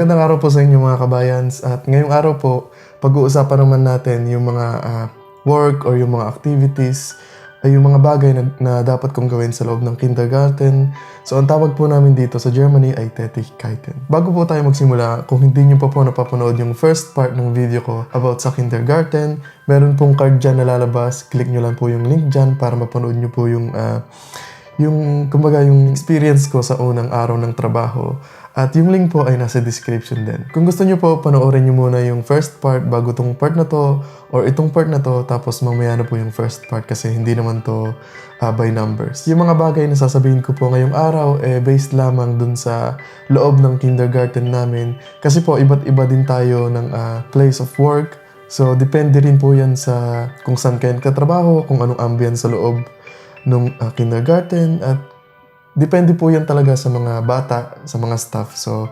Magandang araw po sa inyo mga kabayans at ngayong araw po pag-uusapan naman natin yung mga ah, work or yung mga activities ay yung mga bagay na, na dapat kong gawin sa loob ng kindergarten. So ang tawag po namin dito sa Germany ay Tätigkeiten. Bago po tayo magsimula, kung hindi nyo pa po napapanood yung first part ng video ko about sa kindergarten, meron pong card dyan na lalabas. Click nyo lang po yung link dyan para mapanood nyo po yung ah, yung kumbaga yung experience ko sa unang araw ng trabaho. At yung link po ay nasa description din. Kung gusto nyo po, panoorin nyo muna yung first part bago tong part na to or itong part na to tapos mamaya na po yung first part kasi hindi naman to ah, by numbers. Yung mga bagay na sasabihin ko po ngayong araw eh based lamang dun sa loob ng kindergarten namin kasi po iba't iba din tayo ng ah, place of work. So depende rin po yan sa kung saan kayo katrabaho, kung anong ambience sa loob nung ah, kindergarten at depende po yan talaga sa mga bata, sa mga staff. So,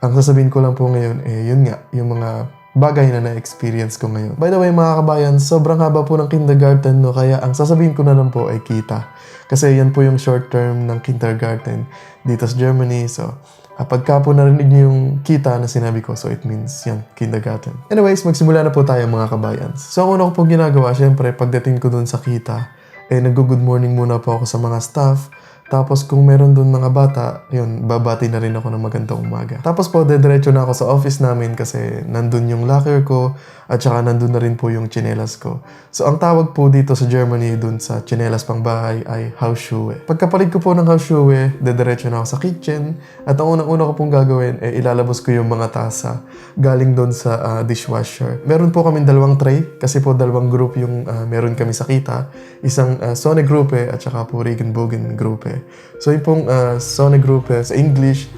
ang sasabihin ko lang po ngayon, eh, yun nga, yung mga bagay na na-experience ko ngayon. By the way, mga kabayan, sobrang haba po ng kindergarten, no? Kaya ang sasabihin ko na lang po ay kita. Kasi yan po yung short term ng kindergarten dito sa Germany. So, ah, pagka po narinig niyo yung kita na sinabi ko, so it means yan, kindergarten. Anyways, magsimula na po tayo mga kabayan. So, ang una ko pong ginagawa, syempre, pagdating ko dun sa kita, eh, nag-good morning muna po ako sa mga staff. Tapos kung meron doon mga bata, yun, babati na rin ako ng magandang umaga. Tapos po, dediretso na ako sa office namin kasi nandun yung locker ko at saka nandun na rin po yung chinelas ko. So ang tawag po dito sa Germany dun sa chinelas pang bahay ay Hausschuhe. Pagkapalit ko po ng Hausschuhe, dediretso na ako sa kitchen at ang unang-una ko pong gagawin ay ilalabas ko yung mga tasa galing doon sa ah, dishwasher. Meron po kami dalawang tray kasi po dalawang group yung ah, meron kami sa kita. Isang uh, Sone Gruppe at saka po Regenbogen Gruppe. So yung pong uh, Sone Gruppe sa English,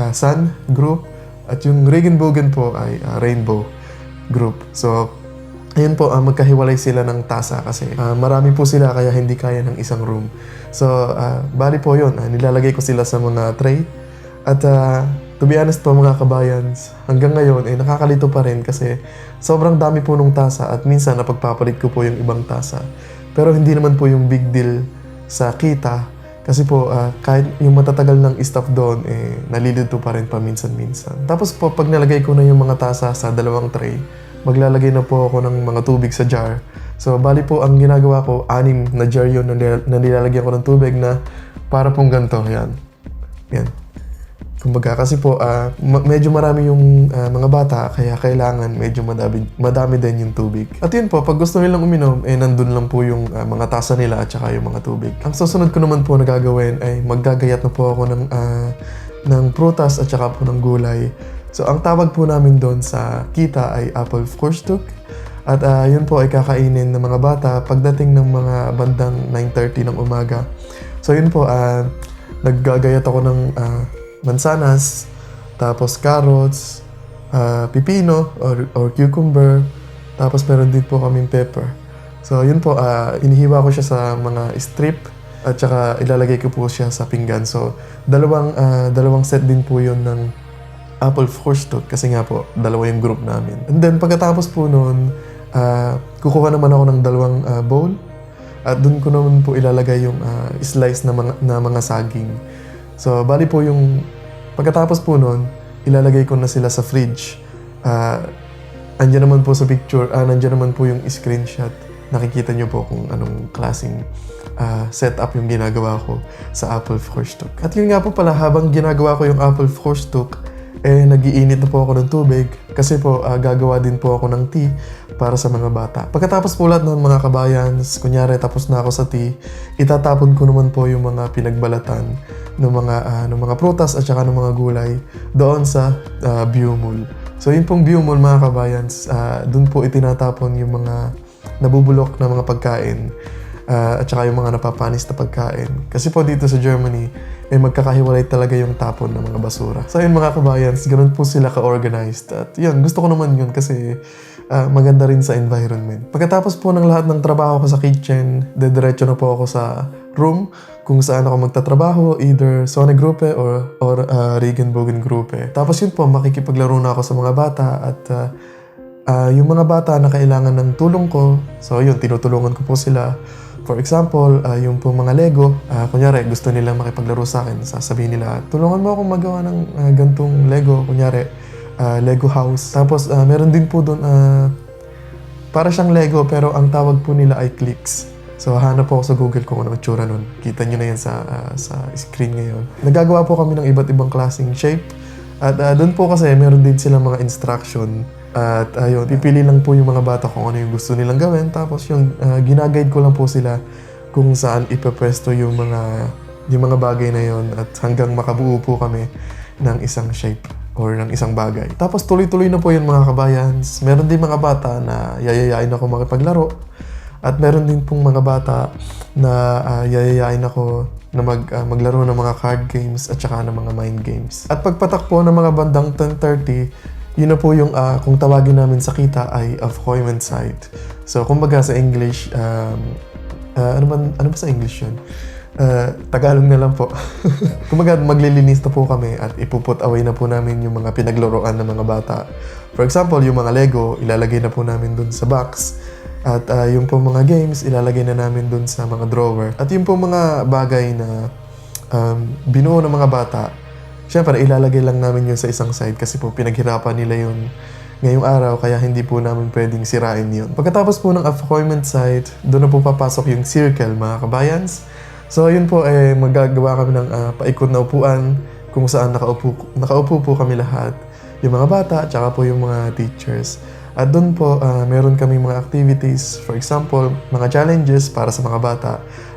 ah, Sun Group at yung Regenbogen po ay ah, Rainbow Group. So Ayun po, ah, magkahiwalay sila ng tasa kasi ah, marami po sila kaya hindi kaya ng isang room. So, ah, bali po yun. ah, nilalagay ko sila sa mga tray. At ah, to be honest po mga kabayans, hanggang ngayon eh nakakalito pa rin kasi sobrang dami po nung tasa at minsan napagpapalit ko po yung ibang tasa. Pero hindi naman po yung big deal sa kita kasi po ah, kahit yung matatagal ng staff doon eh nalilito pa rin paminsan-minsan. Tapos po pag nalagay ko na yung mga tasa sa dalawang tray, maglalagay na po ako ng mga tubig sa jar. So, bali po, ang ginagawa ko, anim na jar yun na nilalagyan ko ng tubig na para pong ganito. Yan. Yan. Kumbaga, kasi po, ah, ma- medyo marami yung ah, mga bata, kaya kailangan medyo madami, madami din yung tubig. At yun po, pag gusto nilang uminom, eh, nandun lang po yung ah, mga tasa nila at saka yung mga tubig. Ang susunod ko naman po na gagawin ay maggagayat na po ako ng, ah, ng prutas at saka po ng gulay. So, ang tawag po namin doon sa kita ay apple Frühstück. At ah, yun po ay kakainin ng mga bata pagdating ng mga bandang 9.30 ng umaga. So, yun po, ah, naggagayat ako ng ah, mansanas, tapos carrots, ah, pipino or, or cucumber, tapos meron din po kaming pepper. So, yun po, ah, inihiwa ko siya sa mga strip at saka ilalagay ko po siya sa pinggan. So, dalawang, ah, dalawang set din po yun ng apple Frühstück kasi nga po, dalawa yung group namin. And then, pagkatapos po noon, ah, kukuha naman ako ng dalawang ah, bowl at doon ko naman po ilalagay yung ah, slice na mga, na mga saging. So, bali po yung pagkatapos po noon, ilalagay ko na sila sa fridge. Ah, andyan naman po sa picture, ah, nandyan naman po yung screenshot. Nakikita nyo po kung anong klaseng ah, setup yung ginagawa ko sa Apple Frühstück. At yun nga po pala, habang ginagawa ko yung Apple Frühstück, eh nagiinit na po ako ng tubig kasi po ah, gagawa din po ako ng tea para sa mga bata. Pagkatapos po lahat ng mga kabayans, kunyari tapos na ako sa tea, itatapon ko naman po yung mga pinagbalatan ng mga ah, ng mga prutas at saka ng mga gulay doon sa uh, biomol. So yun pong biomol mga kabayans, ah, doon po itinatapon yung mga nabubulok na mga pagkain ah, at saka yung mga napapanis na pagkain. Kasi po dito sa Germany, eh magkakahiwalay talaga yung tapon ng mga basura. So yun mga kabayans, ganun po sila ka-organized. At yun, gusto ko naman yun kasi ah, maganda rin sa environment. Pagkatapos po ng lahat ng trabaho ko sa kitchen, dediretso na po ako sa room kung saan ako magtatrabaho, either Sone Gruppe or, or ah, Regenbogen Gruppe. Tapos yun po, makikipaglaro na ako sa mga bata at ah, Ah, yung mga bata na kailangan ng tulong ko, so yun, tinutulungan ko po sila. For example, ah, yung po mga Lego, ah, kunyari gusto nilang makipaglaro sa akin, sasabihin nila, tulungan mo akong magawa ng ah, gantong Lego. Kunyari, ah, Lego house. Tapos ah, meron din po doon ah, para siyang Lego pero ang tawag po nila ay clicks. So hanap po ako sa Google kung ano ang tsura nun. Kita nyo na yan sa, ah, sa screen ngayon. Nagagawa po kami ng iba't ibang klaseng shape. At ah, doon po kasi meron din silang mga instruction. At ayun, pipili lang po yung mga bata kung ano yung gusto nilang gawin. Tapos yung ah, ginaguide ko lang po sila kung saan ipapwesto yung mga yung mga bagay na yon at hanggang makabuo po kami ng isang shape or ng isang bagay. Tapos tuloy-tuloy na po yun mga kabayans. Meron din mga bata na yayayain ako makipaglaro. At meron din pong mga bata na ah, yayayain ako na mag, ah, maglaro ng mga card games at saka ng mga mind games. At pagpatak po ng mga bandang 10.30, yun na po yung ah, kung tawagin namin sa kita ay of side. So kumbaga sa English, um, ah, ano, man, ano ba sa English yun? Ah, Tagalog na lang po. Kumbaga, maglilinis na po kami at ipuput away na po namin yung mga pinaglaruan ng mga bata. For example, yung mga Lego, ilalagay na po namin dun sa box. At ah, yung po mga games, ilalagay na namin dun sa mga drawer. At yung po mga bagay na um, binuo ng mga bata, syempre ilalagay lang namin yun sa isang side kasi po pinaghirapan nila yun ngayong araw kaya hindi po namin pwedeng sirain yun. Pagkatapos po ng appointment site, doon na po papasok yung circle mga kabayans. So yun po eh magagawa kami ng ah, paikot na upuan kung saan nakaupo, nakaupo po kami lahat. Yung mga bata, tsaka po yung mga teachers. At doon po, ah, meron kami mga activities, for example, mga challenges para sa mga bata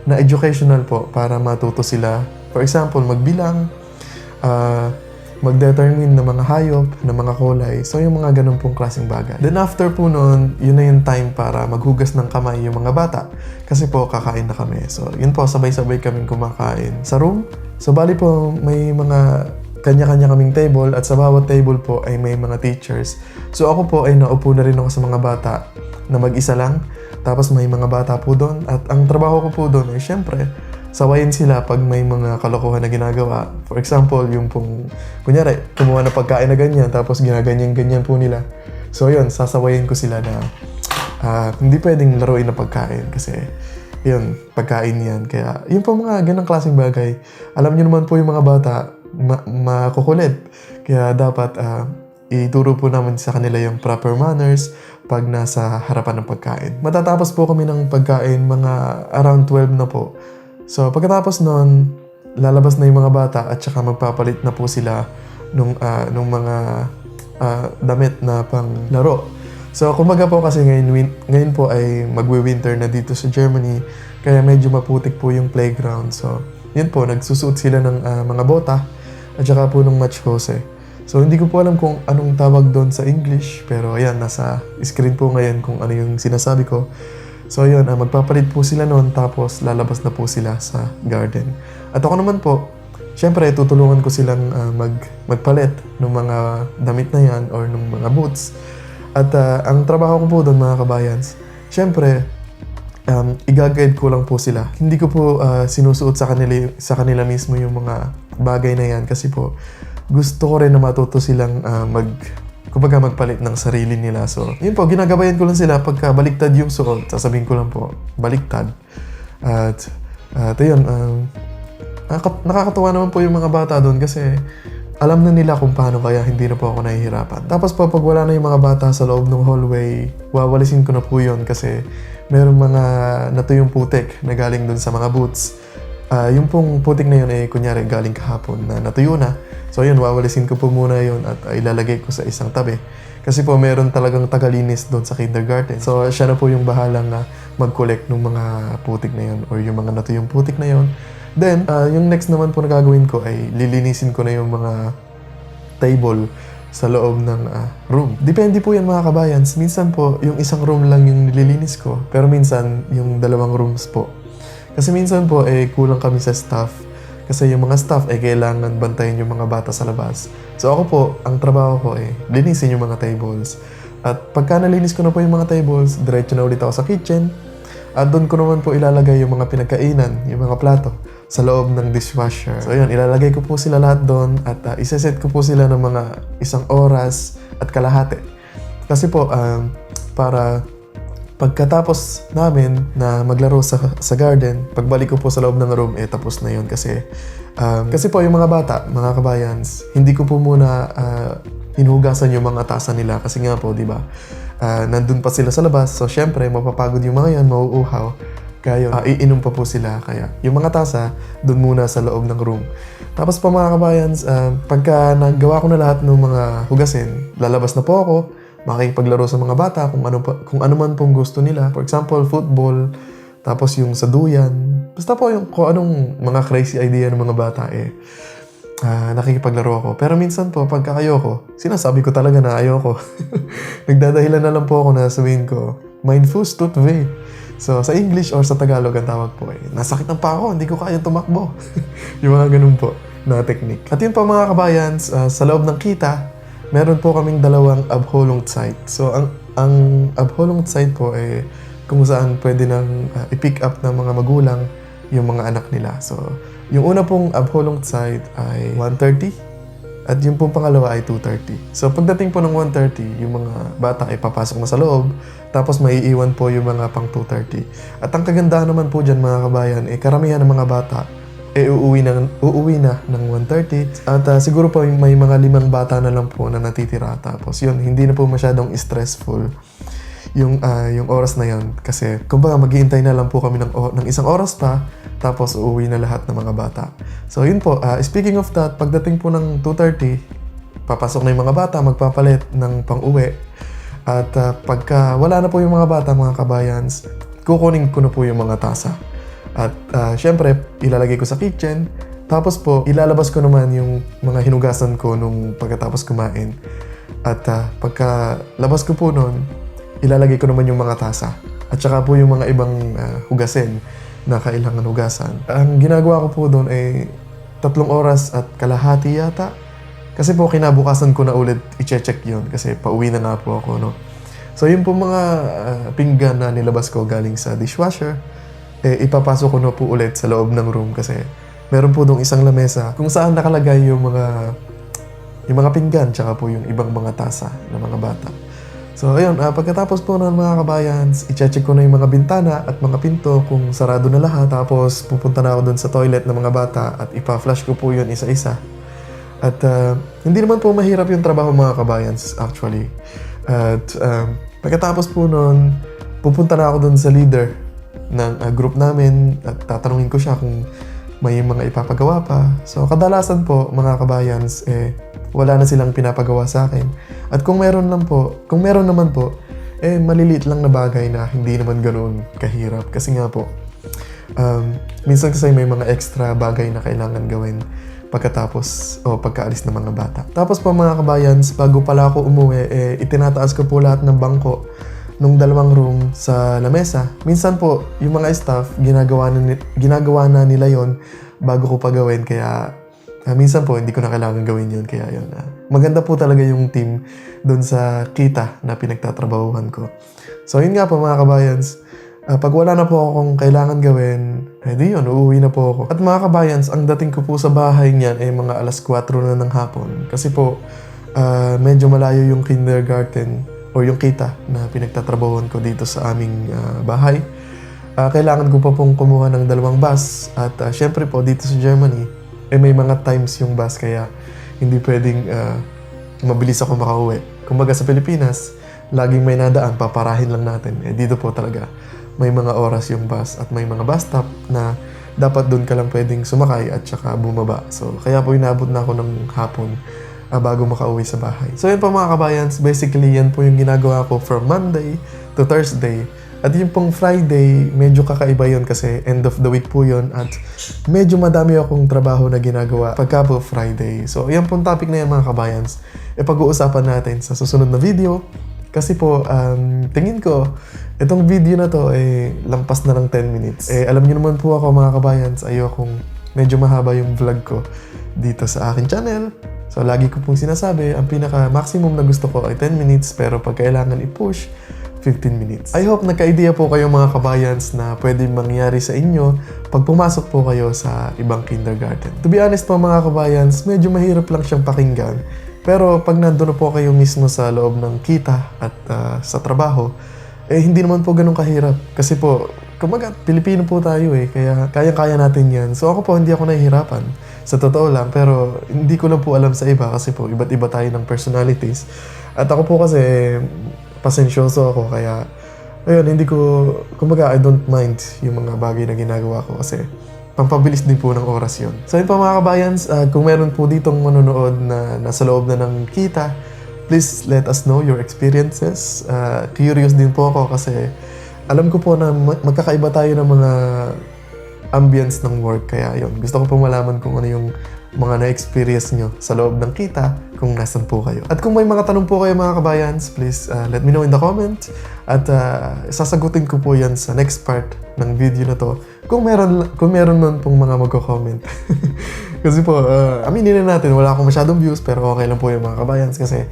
na educational po para matuto sila. For example, magbilang, ah, mag-determine ng mga hayop, ng mga kulay. So, yung mga ganun pong klaseng bagay. Then after po nun, yun na yung time para maghugas ng kamay yung mga bata. Kasi po, kakain na kami. So, yun po, sabay-sabay kaming kumakain sa room. So, bali po, may mga kanya-kanya kaming table at sa bawat table po ay may mga teachers. So, ako po ay naupo na rin ako sa mga bata na mag-isa lang. Tapos may mga bata po doon. At ang trabaho ko po doon ay syempre, sawayin sila pag may mga kalokohan na ginagawa. For example, yung pong, kunyari, kumuha na pagkain na ganyan, tapos ginaganyan-ganyan po nila. So yun, sasawayin ko sila na ah, hindi pwedeng laruin na pagkain kasi yun, pagkain yan. Kaya yun po mga ganang klaseng bagay. Alam niyo naman po yung mga bata, ma- makukulit. Kaya dapat ah, ituro po namin sa kanila yung proper manners pag nasa harapan ng pagkain. Matatapos po kami ng pagkain mga around 12 na po. So pagkatapos nun, lalabas na yung mga bata at saka magpapalit na po sila nung, ah, nung mga ah, damit na pang laro. So kumbaga po kasi ngayon, win- ngayon po ay magwi-winter na dito sa Germany kaya medyo maputik po yung playground. So yun po, nagsusuot sila ng ah, mga bota at saka po ng match hose. So hindi ko po alam kung anong tawag doon sa English pero ayan, nasa screen po ngayon kung ano yung sinasabi ko. So yun, ah, magpapalit po sila noon tapos lalabas na po sila sa garden. At ako naman po, syempre tutulungan ko silang ah, mag, magpalit ng mga damit na yan or ng mga boots. At ah, ang trabaho ko po doon mga kabayans, syempre, um, i-guide ko lang po sila. Hindi ko po ah, sinusuot sa kanila, sa kanila mismo yung mga bagay na yan kasi po gusto ko rin na matuto silang ah, mag kumbaga magpalit ng sarili nila. So, yun po, ginagabayan ko lang sila pagka baliktad yung suot. Sasabihin ko lang po, baliktad. At, at yun, um, nakaka- nakakatuwa naman po yung mga bata doon kasi alam na nila kung paano kaya hindi na po ako nahihirapan. Tapos po, pag wala na yung mga bata sa loob ng hallway, wawalisin ko na po yun kasi meron mga natuyong putik na galing doon sa mga boots. Ah, yung pong putik na yun ay kunyari galing kahapon na natuyo na. So yun, wawalisin ko po muna yun at ah, ilalagay ko sa isang tabi. Kasi po meron talagang tagalinis doon sa kindergarten. So siya na po yung bahalang na mag-collect ng mga putik na yun or yung mga natuyong putik na yun. Then, ah, yung next naman po na gagawin ko ay lilinisin ko na yung mga table sa loob ng ah, room. Depende po yan mga kabayans. Minsan po, yung isang room lang yung nililinis ko. Pero minsan, yung dalawang rooms po. Kasi minsan po, eh, kulang kami sa staff. Kasi yung mga staff, eh, kailangan bantayan yung mga bata sa labas. So ako po, ang trabaho ko, eh, linisin yung mga tables. At pagka nalinis ko na po yung mga tables, diretso na ulit ako sa kitchen. At doon ko naman po ilalagay yung mga pinagkainan, yung mga plato, sa loob ng dishwasher. So yun, ilalagay ko po sila lahat doon at uh, iseset ko po sila ng mga isang oras at kalahati. Kasi po, um, para pagkatapos namin na maglaro sa, sa garden, pagbalik ko po sa loob ng room, eh tapos na yun kasi um, kasi po yung mga bata, mga kabayans, hindi ko po muna uh, hinugasan yung mga tasa nila kasi nga po, di ba? Ah, nandun pa sila sa labas. So, syempre, mapapagod yung mga yan, mauuhaw. Kaya yun, ah, iinom pa po sila. Kaya yung mga tasa, dun muna sa loob ng room. Tapos pa mga kabayans, ah, pagka nagawa ko na lahat ng mga hugasin, lalabas na po ako, makikipaglaro sa mga bata kung ano, kung ano man pong gusto nila. For example, football, tapos yung sa duyan. Basta po yung kung anong mga crazy idea ng mga bata eh. Ah, nakikipaglaro ako. Pero minsan po, pagka ayoko, sinasabi ko talaga na ayoko. Nagdadahilan na lang po ako na sabihin ko, mindful tooth way. So, sa English or sa Tagalog ang tawag po eh, nasakit ng pa ako, hindi ko kaya tumakbo. yung mga ganun po na technique. At yun po mga kabayans, ah, sa loob ng kita, meron po kaming dalawang abholong site. So, ang, ang abholong site po eh, kung saan pwede nang ah, i-pick up ng mga magulang yung mga anak nila. So, yung una pong abholong site ay 1.30 at yung pong pangalawa ay 2.30. So pagdating po ng 1.30, yung mga bata ay papasok na sa loob, tapos maiiwan po yung mga pang 2.30. At ang kagandahan naman po dyan mga kabayan, eh karamihan ng mga bata eh uuwi na, uuwi na ng 1.30 at ah, siguro po may mga limang bata na lang po na natitira tapos yun hindi na po masyadong stressful yung ah, yung oras na yon kasi kumbaga maghihintay na lang po kami ng, ng isang oras pa tapos uuwi na lahat ng mga bata. So yun po, ah, speaking of that, pagdating po ng 2.30, papasok na yung mga bata, magpapalit ng pang-uwi. At ah, pagka wala na po yung mga bata, mga kabayans, kukunin ko na po yung mga tasa. At ah, syempre, ilalagay ko sa kitchen. Tapos po, ilalabas ko naman yung mga hinugasan ko nung pagkatapos kumain. At ah, pagka labas ko po nun, ilalagay ko naman yung mga tasa. At saka po yung mga ibang ah, hugasin na kailangan hugasan. Ang ginagawa ko po doon ay tatlong oras at kalahati yata. Kasi po kinabukasan ko na ulit i-check yun kasi pauwi na nga po ako, no? So yun po mga ah, pinggan na nilabas ko galing sa dishwasher, eh, ipapasok ko na po ulit sa loob ng room kasi meron po doong isang lamesa kung saan nakalagay yung mga yung mga pinggan tsaka po yung ibang mga tasa ng mga bata. So ayun, ah, pagkatapos po ng mga kabayans, i-check ko na yung mga bintana at mga pinto kung sarado na lahat. Tapos pupunta na ako dun sa toilet ng mga bata at ipa-flush ko po yun isa-isa. At ah, hindi naman po mahirap yung trabaho mga kabayans actually. At um, pagkatapos po nun, pupunta na ako dun sa leader ng ah, group namin at tatanungin ko siya kung may mga ipapagawa pa. So kadalasan po mga kabayans, eh, wala na silang pinapagawa sa akin. At kung meron lang po, kung meron naman po, eh maliliit lang na bagay na hindi naman ganoon kahirap. Kasi nga po, um, minsan kasi may mga extra bagay na kailangan gawin pagkatapos o pagkaalis ng mga bata. Tapos po mga kabayans, bago pala ako umuwi, eh, itinataas ko po lahat ng bangko nung dalawang room sa lamesa. Minsan po, yung mga staff, ginagawa na, ginagawa na nila yon bago ko pa gawin. Kaya ah, minsan po, hindi ko na kailangan gawin yun. Kaya yun. ah, maganda po talaga yung team doon sa kita na pinagtatrabahuhan ko. So yun nga po mga kabayans. Ah, pag wala na po akong kailangan gawin, eh yun, uuwi na po ako. At mga kabayans, ang dating ko po sa bahay niyan ay mga alas 4 na ng hapon. Kasi po, ah, medyo malayo yung kindergarten o yung kita na pinagtatrabahuhan ko dito sa aming ah, bahay. Ah, kailangan ko pa pong kumuha ng dalawang bus. At ah, syempre po, dito sa Germany, eh may mga times yung bus kaya hindi pwedeng ah, mabilis ako makauwi. Kumbaga sa Pilipinas, laging may nadaan, paparahin lang natin. Eh dito po talaga, may mga oras yung bus at may mga bus stop na dapat doon ka lang pwedeng sumakay at saka bumaba. So, kaya po inabot na ako ng hapon ah, bago makauwi sa bahay. So, yun po mga kabayans, basically yan po yung ginagawa ko from Monday to Thursday. At yung pong Friday, medyo kakaiba yun kasi end of the week po yun at medyo madami akong trabaho na ginagawa pagka po Friday. So, yan pong topic na yan mga kabayans. E pag-uusapan natin sa susunod na video. Kasi po, um, tingin ko, itong video na to, eh, lampas na ng 10 minutes. Eh, alam niyo naman po ako mga kabayans, ayokong medyo mahaba yung vlog ko dito sa akin channel. So, lagi ko pong sinasabi, ang pinaka-maximum na gusto ko ay 10 minutes, pero pag kailangan i-push, 15 minutes. I hope nagka-idea po kayo mga kabayans na pwede mangyari sa inyo pag pumasok po kayo sa ibang kindergarten. To be honest po mga kabayans, medyo mahirap lang siyang pakinggan. Pero pag nandun na po kayo mismo sa loob ng kita at ah, sa trabaho, eh hindi naman po ganun kahirap. Kasi po, kumbaga, Pilipino po tayo eh, kaya kaya-kaya natin yan. So ako po, hindi ako nahihirapan. Sa totoo lang, pero hindi ko lang po alam sa iba kasi po, iba't iba tayo ng personalities. At ako po kasi, pasensyoso ako, kaya, ayun, hindi ko, kumbaga, I don't mind yung mga bagay na ginagawa ko kasi, pampabilis din po ng oras yun. So yun po mga kabayans, ah, kung meron po ditong manonood na nasa loob na ng kita, please let us know your experiences. Ah, curious din po ako kasi alam ko po na ma- magkakaiba tayo ng mga ambience ng work. Kaya yun, gusto ko po malaman kung ano yung mga na-experience nyo sa loob ng kita kung nasan po kayo. At kung may mga tanong po kayo mga kabayans, please uh, let me know in the comment. At uh, sasagutin ko po yan sa next part ng video na to. Kung meron, kung meron man pong mga magko-comment. kasi po, uh, aminin na natin, wala akong masyadong views, pero okay lang po yung mga kabayans kasi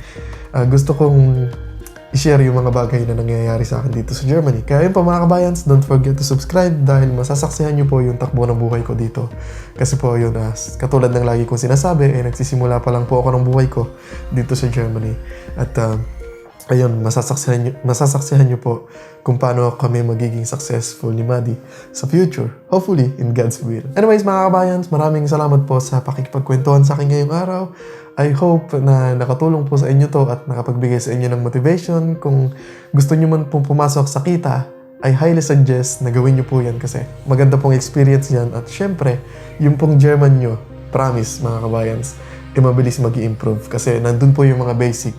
uh, gusto kong i-share yung mga bagay na nangyayari sa akin dito sa Germany. Kaya yun po mga kabayans, don't forget to subscribe dahil masasaksihan nyo po yung takbo ng buhay ko dito. Kasi po yun, ah, katulad ng lagi kong sinasabi, eh, nagsisimula pa lang po ako ng buhay ko dito sa Germany. At ah, ayun, masasaksihan nyo, masasaksihan nyo po kung paano kami magiging successful ni Madi sa future. Hopefully, in God's will. Anyways, mga kabayans, maraming salamat po sa pakikipagkwentuhan sa akin ngayong araw. I hope na nakatulong po sa inyo to at nakapagbigay sa inyo ng motivation. Kung gusto nyo man pong pumasok sa kita, I highly suggest na gawin nyo po yan kasi maganda pong experience yan. At syempre, yung pong German nyo, promise mga kabayans, eh mabilis mag improve kasi nandun po yung mga basic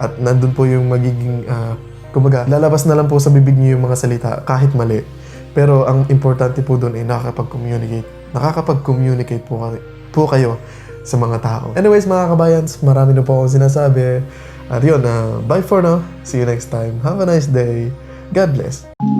at nandun po yung magiging, ah, kumbaga, lalabas na lang po sa bibig nyo yung mga salita kahit mali. Pero ang importante po doon ay nakakapag-communicate. Nakakapag-communicate po, po kayo sa mga tao. Anyways, mga kabayans, marami na po akong sinasabi. At yun, ah, bye for now. See you next time. Have a nice day. God bless.